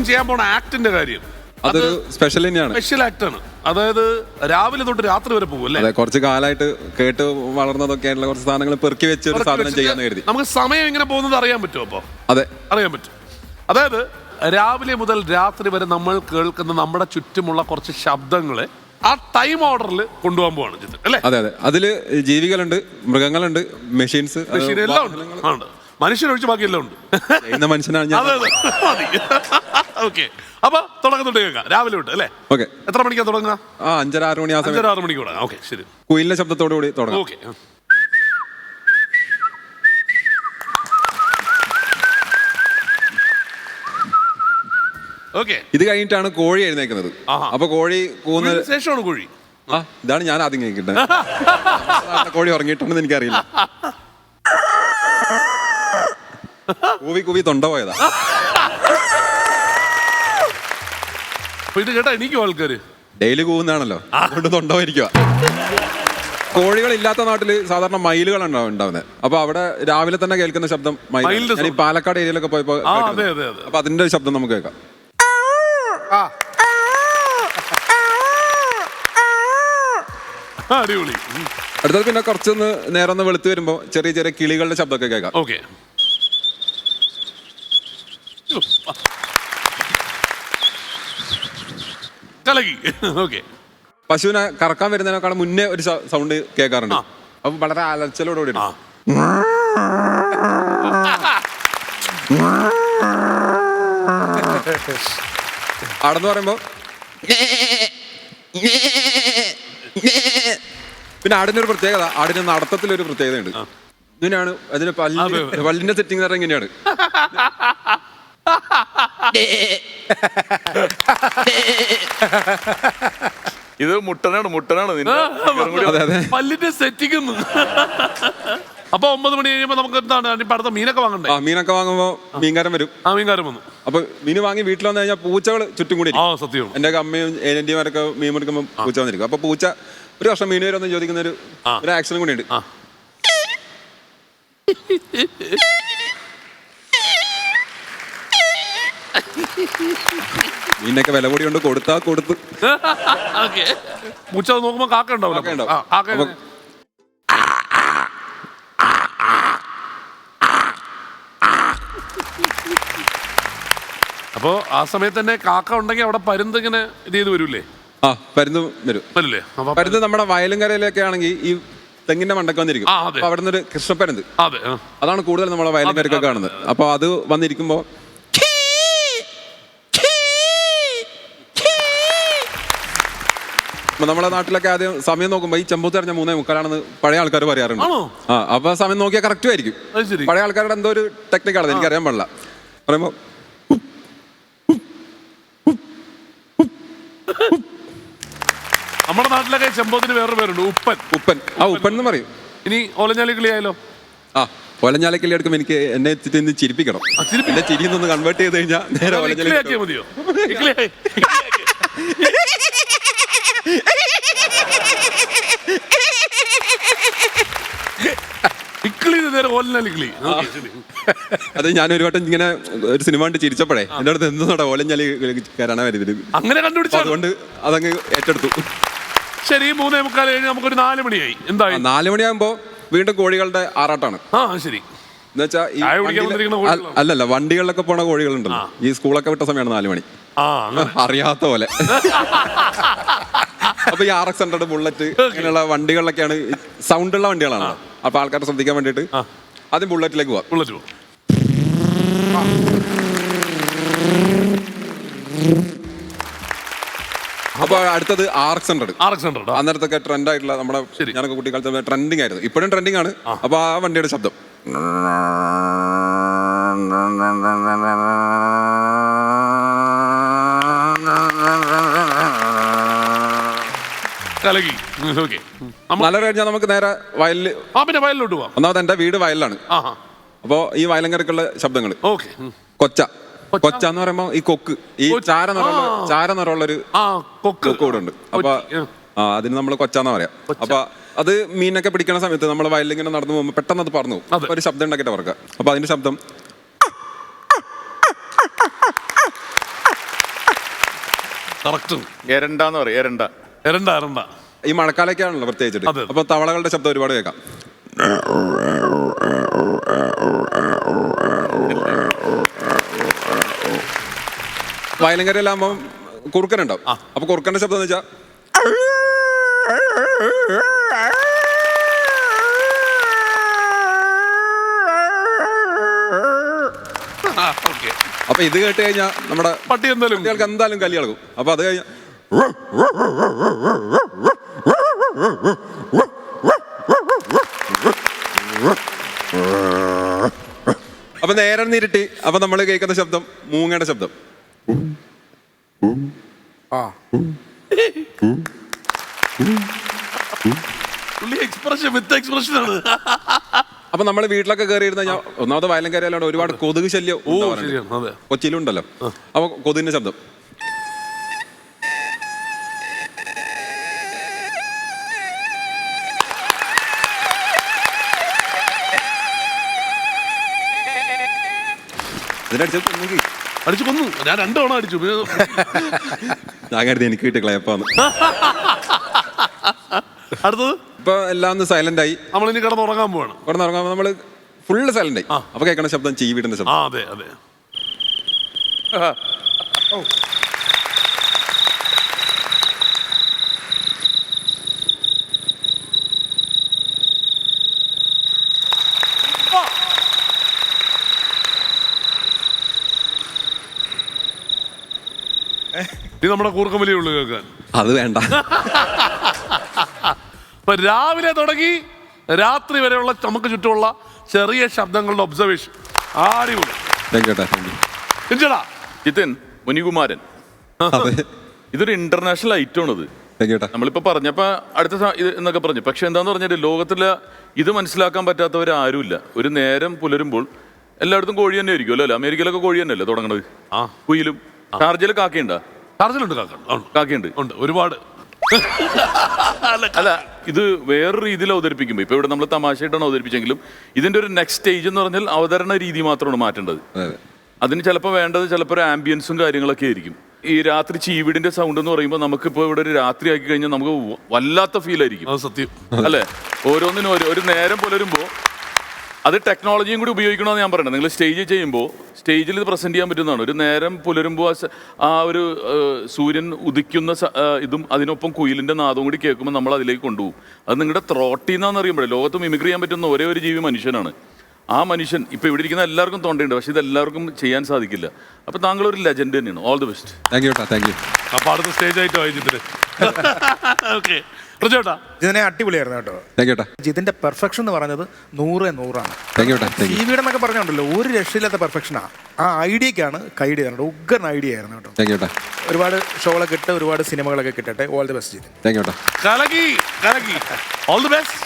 ആദ്യം ചെയ്യാൻ പോണ ആക്ടിന്റെ കാര്യം. അതൊരു സ്പെഷ്യൽ തന്നെയാണ്. സ്പെഷ്യൽ ആക്ട് ആണ്. അതായത് രാവിലെ തൊട്ട് രാത്രി വരെ പോകും അല്ലേ? അതെ കുറച്ച് കാലമായിട്ട് കേട്ട് വളർന്നതൊക്കെ ആയിട്ടുള്ള കുറച്ച് സാധനങ്ങൾ പെറുക്കി വെച്ച് ഒരു സാധനം ചെയ്യാന്ന് കരുതി. നമുക്ക് സമയം ഇങ്ങനെ പോകുന്നത് അറിയാൻ പറ്റുമോ അപ്പൊ? അതെ. അറിയാൻ പറ്റും. അതായത് രാവിലെ മുതൽ രാത്രി വരെ നമ്മൾ കേൾക്കുന്ന നമ്മുടെ ചുറ്റുമുള്ള കുറച്ച് ശബ്ദങ്ങളെ ആ ടൈം ഓർഡറിൽ കൊണ്ടുപോകാൻ പോവാണ് ജിത്ത് അല്ലേ? അതെ അതെ. അതിൽ ജീവികളുണ്ട് മൃഗങ്ങളുണ്ട് മെഷീൻസ് മെഷീൻ എല്ലാം ഉണ്ട്. മനുഷ്യനൊഴിച്ച് ബാക്കിയെല്ലാം ഉണ്ട്. ഇന്ന മനുഷ്യനാണ് ഞാൻ. അതെ അതെ. മതി. ഓക്കെ അപ്പൊ തുടങ്ങുന്നുണ്ട് കേൾക്കാം. രാവിലെ തൊട്ട് അല്ലേ? ഓക്കെ എത്ര മണിക്കാ തുടങ്ങുക? ആ അഞ്ചര ആറ് മണി ആ സമയത്ത്. അഞ്ചര ആറ് മണിക്ക് തുടങ്ങാം. ഓക്കെ ശരി. കുയിലിന്റെ ശബ്ദത്തോടു കൂടി തുടങ്ങാം. ഓക്കെ ഓക്കെ ഇത് കഴിഞ്ഞിട്ടാണ് കോഴി എഴുന്നേക്കുന്നത്. ആഹാ. അപ്പൊ കോഴി കൂന്ന് ശേഷമാണ് കുഴി? ആ ഇതാണ് ഞാൻ ആദ്യം കേൾക്കുന്നത്. കോഴി ഉറങ്ങിയിട്ടുണ്ടെന്ന് എനിക്കറിയില്ല. കൂവി കൂവി തൊണ്ട പോയതാ. അപ്പൊ ഇത് കേട്ടാ എനിക്കും ആൾക്കാര്. ഡെയിലി കൂവുന്നതാണല്ലോ. അതുകൊണ്ട് തൊണ്ട പോയിരിക്കുക കോഴികൾ ഇല്ലാത്ത നാട്ടിൽ സാധാരണ മയിലുകളാണ് ഉണ്ടാവുന്നത് അപ്പൊ അവിടെ രാവിലെ തന്നെ കേൾക്കുന്ന ശബ്ദം മയിൽ മയിലിന്റെ ഞാൻ ഈ പാലക്കാട് ഏരിയയിലൊക്കെ പോയപ്പോ ആ കേട്ടിട്ടുണ്ട്. അതെ അതെ അതെ. അപ്പൊ അതിന്റെ ഒരു ശബ്ദം നമുക്ക് കേൾക്കാം. ആ, അടിപൊളി. അടുത്തത് പിന്നെ കുറച്ചൊന്ന് നേരം ഒന്ന് വെളുത്ത് വരുമ്പോ ചെറിയ ചെറിയ കിളികളുടെ ശബ്ദമൊക്കെ കേൾക്കാം. ഓക്കെ. കലകി. ഓക്കെ പശുവിനെ കറക്കാൻ വരുന്നതിനേക്കാൾ മുന്നേ ഒരു സൗണ്ട് കേൾക്കാറുണ്ട്. അപ്പൊ വളരെ അലച്ചലോടുകൂടി ആ. ആടെന്ന് പറയുമ്പോ പിന്നെ ആടിന്റെ ഒരു പ്രത്യേകത ആടിന്റെ നടത്തത്തിലൊരു പ്രത്യേകതയുണ്ട്. ഇങ്ങനെയാണ് അതിന് പല്ല് അതെ, പല്ലിന്റെ സെറ്റിംഗ് പറഞ്ഞാൽ ഇങ്ങനെയാണ്. ഇത് മുട്ടനാണ് മുട്ടനാണ് നിന്റെ. കൂടി പല്ലിന്റെ സെറ്റിംഗ്. അപ്പൊ ഒമ്പത് മണി കഴിയുമ്പോ നമുക്ക് എന്താണ്? ഇപ്പൊ അടുത്ത മീനൊക്കെ വാങ്ങണ്ടേ? ആ മീനൊക്കെ വാങ്ങുമ്പോ മീൻകാരൻ വരും. ആ മീൻകാരൻ വന്നു. അപ്പൊ മീൻ വാങ്ങി വീട്ടിൽ വന്നു കഴിഞ്ഞാൽ പൂച്ചകൾ ചുറ്റും കൂടി ആ ഇരിക്കും. സത്യമാണ് എന്റെ അമ്മയും ഏജന്റിമാരൊക്കെ മീൻ മുറിക്കുമ്പോൾ പൂച്ച വന്നിരിക്കും. അപ്പൊ പൂച്ച ഒരു വർഷം മീൻ വരുമെന്ന് ചോദിക്കുന്ന ഒരു ആ. ഒരു ആക്ഷനും കൂടി ഉണ്ട് ആ മീനൊക്കെ വില കൂടി കൊണ്ട് കൊടുത്താ കൊടുത്തു. ഓക്കെ. അത് നോക്കുമ്പോ കാക്ക ഉണ്ടാവും. ആ, കാക്ക അപ്പൊ- അപ്പോ ആ സമയത്ത് തന്നെ കാക്ക ഉണ്ടെങ്കിൽ അവിടെ പരുന്ത് ഇങ്ങനെ ഇത് ചെയ്ത് വരൂലേ? ആ പരുന്ന് വരും. വരില്ലേ അപ്പൊ പരുന്ന് നമ്മുടെ വയലും കരയിലൊക്കെ ആണെങ്കിൽ ഈ തെങ്ങിന്റെ മണ്ടൊക്കെ വന്നിരിക്കും. ആ, അതെ. അപ്പൊ അവിടെ നിന്ന് ഒരു കൃഷ്ണപ്പരുന്ത്. അതെ ആ. അതാണ് കൂടുതൽ നമ്മളെ വയലും കരക്കൊക്കെ കാണുന്നത്. അപ്പൊ അത് വന്നിരിക്കുമ്പോ നമ്മളെ നാട്ടിലൊക്കെ ആദ്യം സമയം നോക്കുമ്പോ ഈ ചെമ്പൂത്ത് അറിഞ്ഞ മൂന്നേ മുക്കാലാണെന്ന് പഴയ ആൾക്കാർ പറയാറുണ്ട്? ആ അപ്പൊ സമയം നോക്കിയാൽ കറക്റ്റും ആയിരിക്കും. പഴയ ആൾക്കാരുടെ എന്തോ ഒരു ടെക്നിക്കാണ് എനിക്ക് അറിയാൻ പാടില്ല. പറയുമ്പോ നമ്മുടെ നാട്ടിലൊക്കെ ചെമ്പോത്തിന് വേറൊരു പേരുണ്ട് ഉപ്പൻ. ഉപ്പൻ. ആ ഉപ്പൻ എന്ന് പറയും. ഇനി ഓലഞ്ഞാലി കിളിയായാലോ? ആ ഒലഞ്ഞാലക്കിള്ളി എടുക്കുമ്പോൾ എനിക്ക് എന്നെ ഇന്ന് ചിരിപ്പിക്കണം. എന്നെ ചിരിയിൽ ഒന്ന് കൺവേർട്ട് ചെയ്ത് കഴിഞ്ഞാൽ നേരെ ഒലഞ്ഞാലി മതിയോ? അത് ഞാൻ ഒരു വട്ടം ഇങ്ങനെ ഒരു സിനിമ കണ്ട് ചിരിച്ചപ്പോഴേ എന്റെ അടുത്ത് എന്തോടെ ഒലഞ്ഞാലി കയറാനാ വരുന്നത്. അങ്ങനെ കണ്ടുപിടിച്ചു? അതുകൊണ്ട് അതങ്ങ് ഏറ്റെടുത്തു. ശരി മൂന്നേ മുക്കാൽ കഴിഞ്ഞ് നമുക്കൊരു നാല് മണിയായി. എന്താ നാല് മണിയാകുമ്പോ വീണ്ടും കോഴികളുടെ ആറാട്ടാണ്. ആ ശരി. അല്ലല്ല വണ്ടികളിലൊക്കെ പോണ കോഴികളുണ്ടല്ലോ. ഈ സ്കൂളൊക്കെ വിട്ട സമയമാണ് നാല് മണി. അറിയാത്ത പോലെ. അപ്പൊ ഈ ആർ എക്സ് ഹൺഡ്രഡ് ബുള്ളറ്റ് അങ്ങനെയുള്ള വണ്ടികളിലൊക്കെയാണ് സൗണ്ട് ഉള്ള വണ്ടികളാണ് അപ്പൊ ആൾക്കാരെ ശ്രദ്ധിക്കാൻ വേണ്ടിയിട്ട് ആദ്യം ബുള്ളറ്റിലേക്ക് പോവാം ബുള്ളറ്റ് അപ്പൊ അടുത്തത് R X hundred R X hundred അന്നേരത്തൊക്കെ trend ആയിട്ടുള്ള നമ്മുടെ ശരി. ഞാനൊക്കെ കുട്ടിക്കാലത്ത് ട്രെൻഡിങ് ആയിരുന്നു ഇപ്പോഴും ട്രെൻഡിങ് ആണ് അപ്പൊ ആ വണ്ടിയുടെ ശബ്ദം കലകി. ഓക്കെ. നല്ല കഴിഞ്ഞാൽ നമുക്ക് നേരെ വയലിൽ ആ പിന്നെ വയലിലോട്ട് പോവാം. ഒന്നാമത് എന്റെ വീട് വയലിലാണ്. ആ അപ്പൊ ഈ വയലങ്കരക്കുള്ള ശബ്ദങ്ങൾ ഓക്കെ. കൊച്ച. കൊച്ച? എന്ന് പറയുമ്പോ ഈ കൊക്ക്. ഈ. ചാര നിറമുള്ള. ചാര നിറമുള്ള ഒരു ആ കൊക്ക്. കൂടെ ഉണ്ട്. അപ്പൊ കൊച്ചി, ആ. അതിന് നമ്മൾ കൊച്ചാന്ന് പറയാം. അപ്പൊ അത് മീനൊക്കെ പിടിക്കണ സമയത്ത് നമ്മൾ വയലിങ്ങനെ നടന്നു പോകുമ്പോൾ പെട്ടെന്ന് അത് പറഞ്ഞു അപ്പൊ ഒരു ശബ്ദം ഉണ്ടാക്കിയിട്ട് പറക്കുക അപ്പൊ അതിന്റെ ശബ്ദം കറക്റ്റ്. എരണ്ടാന്ന് പറയും എരണ്ട എരണ്ട എരണ്ട. ഈ മഴക്കാലൊക്കെയാണല്ലോ പ്രത്യേകിച്ചിട്ട്. അതെ. അപ്പൊ തവളകളുടെ ശബ്ദം ഒരുപാട് കേൾക്കാം. വയലങ്കരയിലാകുമ്പം കുറുക്കനുണ്ടാവും അപ്പൊ കുറുക്കന്റെ ശബ്ദം എന്ന് വെച്ചാൽ ഓക്കെ. അപ്പൊ ഇത് കേട്ട് കഴിഞ്ഞാൽ നമ്മുടെ പട്ടി എന്തായാലും കുട്ടികൾക്ക് എന്തായാലും ഇളകും. അപ്പൊ അത് കഴിഞ്ഞാൽ അപ്പൊ നേരം നിരട്ടി അപ്പൊ നമ്മൾ കേൾക്കുന്ന ശബ്ദം മൂങ്ങയുടെ ശബ്ദം. പുള്ളി എക്സ്പ്രഷൻ വിത്ത് എക്സ്പ്രഷൻ ആണ്. അപ്പൊ നമ്മൾ വീട്ടിലൊക്കെ കയറിയിരുന്ന ഞാൻ ഒന്നാമത് വയലം കയറിയാലാണ് ഒരുപാട് കൊതുക് ശല്യം കൊച്ചിയിലുണ്ടല്ലോ അപ്പൊ കൊതുകിന്റെ ശബ്ദം. അടിച്ചു കൊന്നു. ഞാൻ രണ്ടോണം അടിച്ചു. ഞാൻ കരുതി എനിക്ക് കിട്ടിയ ക്ലയപ്പാന്ന് അടുത്തത്? ഇപ്പൊ എല്ലാം ഒന്ന് സൈലന്റ് ആയി. നമ്മൾ ഇനി കിടന്ന് ഉറങ്ങാൻ പോവാണ്. കിടന്നുറങ്ങാൻ നമ്മൾ ഫുള്ള് സൈലന്റ് ആയി. അപ്പൊ കേൾക്കണ ശബ്ദം ചീവിടുന്ന ആ ശബ്ദം. അതെ അതെ. ഇത് നമ്മുടെ കൂർക്കമ്പലിയേ ഉള്ളു കേൾക്കാൻ. അത് വേണ്ട. അപ്പൊ രാവിലെ തുടങ്ങി രാത്രി വരെയുള്ള നമുക്ക് ചുറ്റുമുള്ള ചെറിയ ശബ്ദങ്ങളുടെ ഒബ്സർവേഷൻ അടിപൊളി ജിതിൻ മുനികുമാരൻ. ഇതൊരു ഇന്റർനാഷണൽ ഐറ്റം യു നമ്മളിപ്പോ പറഞ്ഞപ്പോ അടുത്ത ഇത് എന്നൊക്കെ പറഞ്ഞു. പക്ഷെ എന്താന്ന് പറഞ്ഞാൽ ലോകത്തിൽ ഇത് മനസ്സിലാക്കാൻ പറ്റാത്തവർ ആരുമില്ല ഒരു നേരം പുലരുമ്പോൾ എല്ലായിടത്തും കോഴി തന്നെ ആയിരിക്കും അല്ലേ? അമേരിക്കയിലൊക്കെ കോഴി തന്നെയല്ലേ തുടങ്ങണത്? ആ. കുയിലും ഷാർജയിൽ കാക്കയുണ്ടാ? ചാർജിലുണ്ട് കാക്ക. ഉണ്ട്. കാക്കയുണ്ട്. ഉണ്ട് ഒരുപാട്. അല്ല ഇത് വേറൊരു രീതിയിൽ അവതരിപ്പിക്കുമ്പോൾ ഇപ്പൊ ഇവിടെ നമ്മൾ തമാശയായിട്ടാണ് അവതരിപ്പിച്ചെങ്കിലും ഇതിന്റെ ഒരു നെക്സ്റ്റ് സ്റ്റേജ് എന്ന് പറഞ്ഞാൽ അവതരണ രീതി മാത്രമാണ് മാറ്റേണ്ടത്. അതെ. അതെ അതിന് ചിലപ്പോൾ വേണ്ടത് ചിലപ്പോൾ ഒരു ആംബിയൻസും കാര്യങ്ങളൊക്കെ ആയിരിക്കും. ഈ രാത്രി ചീവിടിന്റെ സൗണ്ട് എന്ന് പറയുമ്പോൾ നമുക്കിപ്പോൾ ഇവിടെ ഒരു രാത്രി ആക്കി കഴിഞ്ഞാൽ നമുക്ക് വല്ലാത്ത ഫീൽ ആയിരിക്കും. അത് സത്യം. അല്ലേ? ഓരോന്നിനും ഒരു ഒരു നേരം പുലരുമ്പോൾ അത് ടെക്നോളജിയും കൂടി ഉപയോഗിക്കണമെന്ന് ഞാൻ പറയുന്നത് നിങ്ങൾ സ്റ്റേജ് ചെയ്യുമ്പോൾ സ്റ്റേജിൽ ഇത് പ്രസന്റ് ചെയ്യാൻ പറ്റുന്നതാണ്. ഒരു നേരം പുലരുമ്പോൾ ആ ആ ഒരു സൂര്യൻ ഉദിക്കുന്ന ഇതും അതിനൊപ്പം കുയിലിന്റെ നാദവും കൂടി കേൾക്കുമ്പോൾ നമ്മൾ അതിലേക്ക് കൊണ്ടുപോകും. അത് നിങ്ങളുടെ ത്രോട്ടിൽ എന്നാന്ന് അറിയുമ്പോഴേ ലോകത്ത് മിമിക്രി ചെയ്യാൻ പറ്റുന്ന ഒരേ ഒരു ജീവി മനുഷ്യനാണ്. ആ മനുഷ്യൻ ഇപ്പൊ ഇവിടെ ഇരിക്കുന്ന എല്ലാവർക്കും തൊണ്ടയുണ്ട്. പക്ഷെ ഇത് എല്ലാവർക്കും ചെയ്യാൻ സാധിക്കില്ല. അപ്പൊ താങ്കൾ ഒരു ലെജൻഡ് തന്നെയാണ് all the best thank you thank you അപ്പൊ അടുത്ത സ്റ്റേജ് ആയിട്ട് വായിച്ചിട്ട് ഓക്കെ ചേട്ടാ ഇതിനെ അടിപൊളിയായിരുന്നു കേട്ടോ. താങ്ക് യു ജിതിന്റെ പെർഫെക്ഷൻ എന്ന് പറഞ്ഞത് നൂറ് നൂറാണ്. Thank you thank you T വിയുടെ എന്നൊക്കെ പറഞ്ഞുണ്ടല്ലോ ഒരു രക്ഷയില്ലാത്ത പെർഫെക്ഷനാ ആ. ഐഡിയക്കാണ് കൈഡ് ചെയ്തത് ഉഗ്രൻ ഐഡിയ ആയിരുന്നു കേട്ടോ. താങ്ക് യു ഒരുപാട് ഷോകളൊക്കെ ഇട്ട് ഒരുപാട് സിനിമകളൊക്കെ കിട്ടട്ടെ. All the best Jithin. Thank you കലകി കലകി. All the best